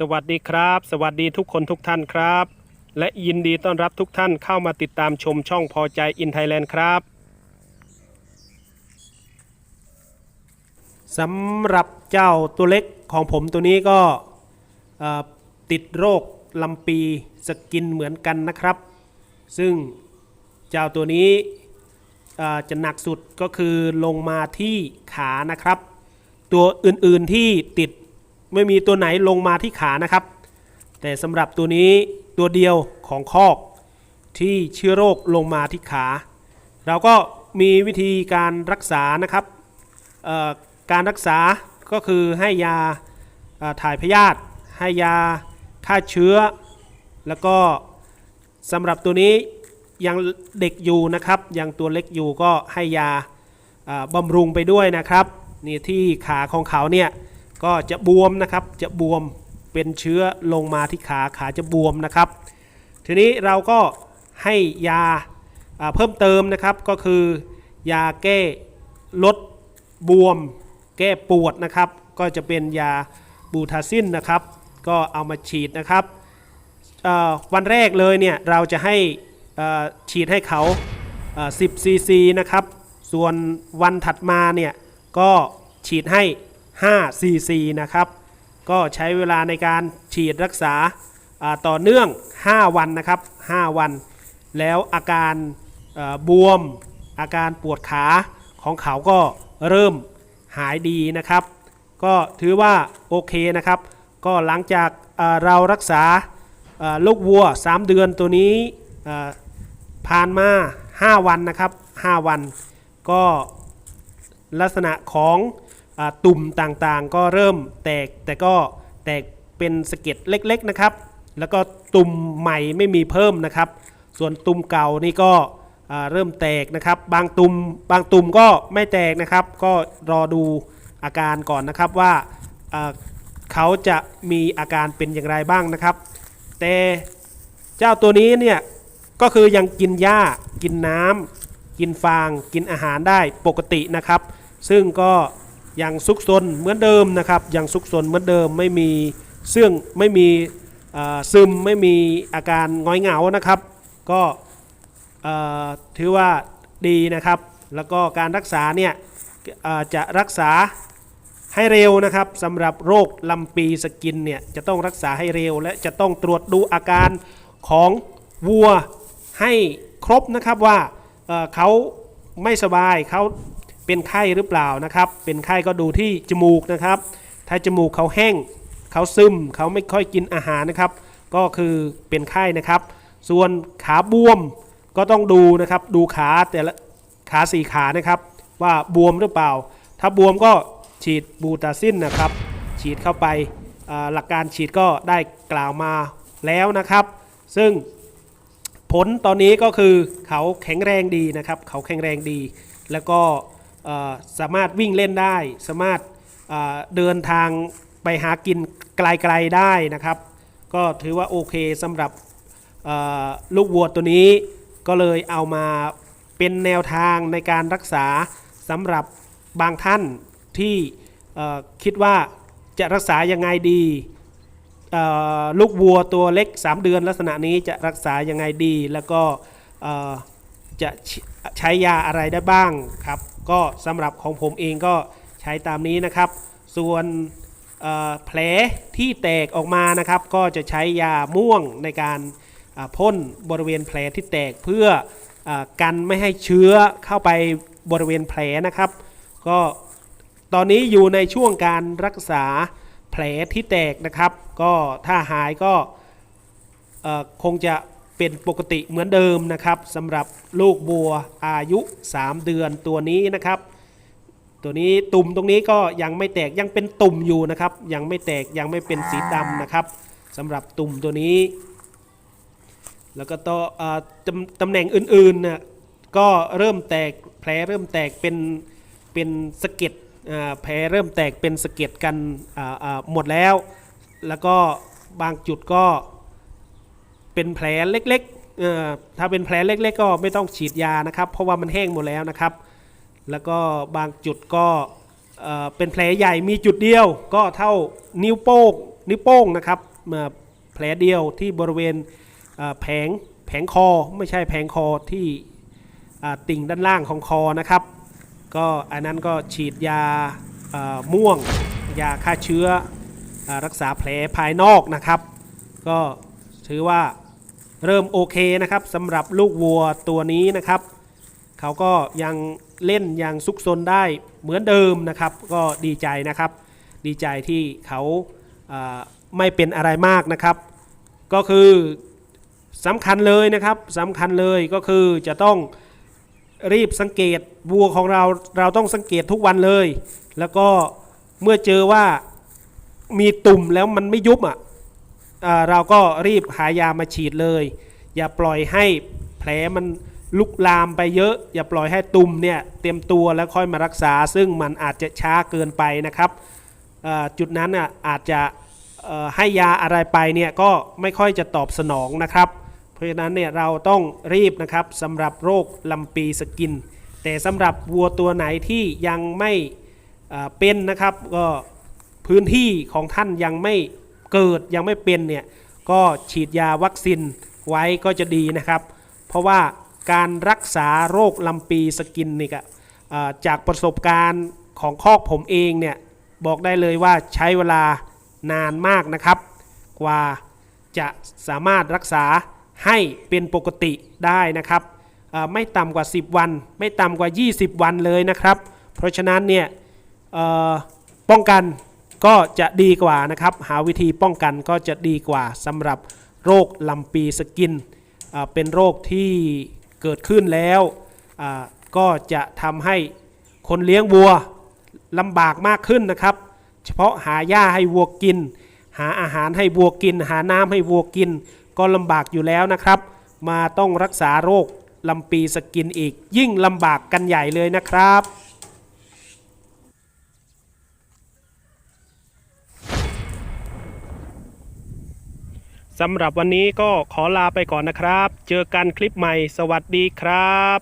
สวัสดีครับ สวัสดีทุกคนทุกท่านครับ และยินดีต้อนรับทุกท่านเข้ามาติดตามชมช่องพอใจอินไทยแลนด์ครับสำหรับเจ้าตัวเล็กของผมตัวนี้ก็ติดโรคลำปีสกินเหมือนกันนะครับ ซึ่งเจ้าตัวนี้จะหนักสุดก็คือลงมาที่ขานะครับ ตัวอื่นๆที่ติด ไม่มีตัวไหนลงมาที่ขานะครับ แต่สำหรับตัวนี้ตัวเดียวของคอกที่เชื้อโรคลงมาที่ขา เราก็มีวิธีการรักษานะครับการรักษาก็คือให้ยาถ่ายพยาธิให้ยาฆ่าเชื้อ แล้วก็สำหรับตัวนี้ยังเด็กอยู่นะครับ ยังตัวเล็กอยู่ก็ให้ยาบำรุงไปด้วยนะครับนี่ที่ขาของเขาเนี่ย ก็จะบวมนะครับจะบวมเป็นเชื้อลงมาที่ขาขาจะบวมนะครับ ทีนี้เราก็ให้ยาเพิ่มเติมนะครับก็คือยาแก้ลดบวม แก้ปวดนะครับ ก็จะเป็นยาบูทาซินนะครับ ก็เอามาฉีดนะครับวันแรกเลยเนี่ยเราจะให้ฉีดให้เขา 10 ซีซีนะครับ ส่วนวันถัดมาเนี่ยก็ฉีดให้ 5ซีซีนะครับ ก็ใช้เวลาในการฉีดรักษาต่อเนื่อง 5 วันนะครับ 5 วัน แล้วอาการบวม อาการปวดขาของเขาก็เริ่มหายดีนะครับ ก็ถือว่าโอเคนะครับ ก็หลังจากเรารักษาลูกวัว 3 เดือนตัวนี้ผ่านมา 5 วันนะครับ 5 วัน ก็ลักษณะของ ตุ่มต่างๆ ก็เริ่มแตกแต่ก็แตกเป็นสะเก็ดเล็กๆนะครับ แล้วก็ตุ่มใหม่ไม่มีเพิ่มนะครับ ส่วนตุ่มเก่านี่ก็เริ่มแตกนะครับ บางตุ่มบางตุ่มก็ไม่แตกนะครับ ก็รอดูอาการก่อนนะครับว่าอ่าเขาจะมีอาการเป็นอย่างไรบ้างนะครับ แต่เจ้าตัวนี้เนี่ยก็คือยังกินหญ้ากินน้ำกินฟาง กินอาหารได้ปกตินะครับ ซึ่งก็ ยังซุกซนเหมือนเดิมนะครับยังซุกซนเหมือนเดิมไม่มีเสื่องไม่มีซึมไม่มีอาการง้อยเหงานะครับ ก็ถือว่าดีนะครับ แล้วก็การรักษาเนี่ยจะรักษาให้เร็วนะครับสำหรับโรคลำปีสกินเนี่ยจะต้องรักษาให้เร็ว และจะต้องตรวจดูอาการของวัวให้ครบนะครับว่าเขาไม่สบายเขา เป็นไข้หรือเปล่านะครับ เป็นไข้ก็ดูที่จมูกนะครับ ถ้าจมูกเขาแห้งเขาซึมเขาไม่ค่อยกินอาหารนะครับ ก็คือเป็นไข้นะครับ ส่วนขาบวมก็ต้องดูนะครับ ดูขาแต่ละขาสี่ขานะครับ ว่าบวมหรือเปล่า ถ้าบวมก็ฉีดบูตาซินนะครับ ฉีดเข้าไปหลักการฉีดก็ได้กล่าวมาแล้วนะครับ ซึ่งผลตอนนี้ก็คือเขาแข็งแรงดีนะครับ เขาแข็งแรงดี แล้วก็ สามารถวิ่งเล่นได้ สามารถเดินทางไปหากินไกลๆได้นะครับ ก็ถือว่าโอเคสำหรับลูกวัวตัวนี้ก็เลยเอามาเป็นแนวทางในการรักษาสำหรับบางท่านที่คิดว่าจะรักษายังไงดีลูกวัวตัวเล็ก 3 เดือนลักษณะนี้จะรักษายังไงดี แล้วก็ จะใช้ยาอะไรได้บ้างครับ ก็สำหรับของผมเองก็ใช้ตามนี้นะครับ ส่วนแผลที่แตกออกมานะครับ ก็จะใช้ยาม่วงในการพ่นบริเวณแผลที่แตกเพื่ออกันไม่ให้เชื้อเข้าไปบริเวณแผลนะครับ ก็ตอนนี้อยู่ในช่วงการรักษาแผลที่แตกนะครับ ก็ถ้าหายก็คงจะ เป็นปกติเหมือนเดิมนะครับสำหรับลูกบัวอายุ 3 เดือนตัวนี้นะครับ ตัวนี้ตุ่มตรงนี้ก็ยังไม่แตกยังเป็นตุ่มอยู่นะครับ ยังไม่แตกยังไม่เป็นสีดำนะครับสำหรับตุ่มตัวนี้ แล้วก็ต่อตำตำแหน่งอื่นๆน่ะก็เริ่มแตกแผลเริ่มแตกเป็นเป็นสะเก็ดแผลเริ่มแตกเป็นสะเก็ดกันหมดแล้ว แล้วก็บางจุดก็ เป็นแผลเล็กๆถ้าเป็นแผลเล็ก ๆ ก็ไม่ต้องฉีดยานะครับ เพราะว่ามันแห้งหมดแล้วนะครับ แล้วก็บางจุดก็เป็นแผลใหญ่มีจุดเดียว ก็เท่านิ้วโป้งนิ้วโป้งนะครับแผลเดียวที่บริเวณแผงแผงคอไม่ใช่แผงคอที่ติ่งด้านล่างของคอนะครับ ก็อันนั้นก็ฉีดยาม่วง ยาฆ่าเชื้ออรักษาแผลภายนอกนะครับ ก็ ถือว่าเริ่มโอเคนะครับสำหรับลูกวัวตัวนี้นะครับ เขาก็ยังเล่นยังซุกซนได้เหมือนเดิมนะครับ ก็ดีใจนะครับ ดีใจที่เขาาไม่เป็นอะไรมากนะครับ ก็คือสำคัญเลยนะครับสำคัญเลยก็คือจะต้องรีบสังเกตวัวของเราเราต้องสังเกตทุกวันเลย แล้วก็เมื่อเจอว่ามีตุ่มแล้วมันไม่ยุบอะอ่า เราก็รีบหายามาฉีดเลย อย่าปล่อยให้แผลมันลุกลามไปเยอะ อย่าปล่อยให้ตุ่มเนี่ยเตรียมตัวแล้วค่อยมารักษา ซึ่งมันอาจจะช้าเกินไปนะครับจุดนั้นอะอาจจะให้ยาอะไรไปเนี่ยก็ไม่ค่อยจะตอบสนองนะครับ เพราะฉะนั้นเนี่ยเราต้องรีบนะครับสำหรับโรคลำปีสกิน แต่สำหรับวัวตัวไหนที่ยังไม่เป็นนะครับก็พื้นที่ของท่านยังไม่ เกิดยังไม่เป็นเนี่ยก็ฉีดยาวัคซีนไว้ก็จะดีนะครับ เพราะว่าการรักษาโรคลำปีสกินนี่ก็จากประสบการณ์ของคอกผมเองเนี่ยบอกได้เลยว่าใช้เวลานานมากนะครับ กว่าจะสามารถรักษาให้เป็นปกติได้นะครับไม่ต่ำกว่า 10 วัน ไม่ต่ำกว่า 20 วันเลยนะครับ เพราะฉะนั้นเนี่ยป้องกัน ก็จะดีกว่านะครับ หาวิธีป้องกันก็จะดีกว่าสำหรับโรคลำปีสกิน เป็นโรคที่เกิดขึ้นแล้วก็จะทำให้คนเลี้ยงวัวลำบากมากขึ้นนะครับ เฉพาะหาหญ้าให้วัวกิน หาอาหารให้วัวกิน หาน้ำให้วัวกิน ก็ลำบากอยู่แล้วนะครับ มาต้องรักษาโรคลำปีสกินอีกยิ่งลำบากกันใหญ่เลยนะครับ สำหรับวันนี้ก็ขอลาไปก่อนนะครับ เจอกันคลิปใหม่ สวัสดีครับ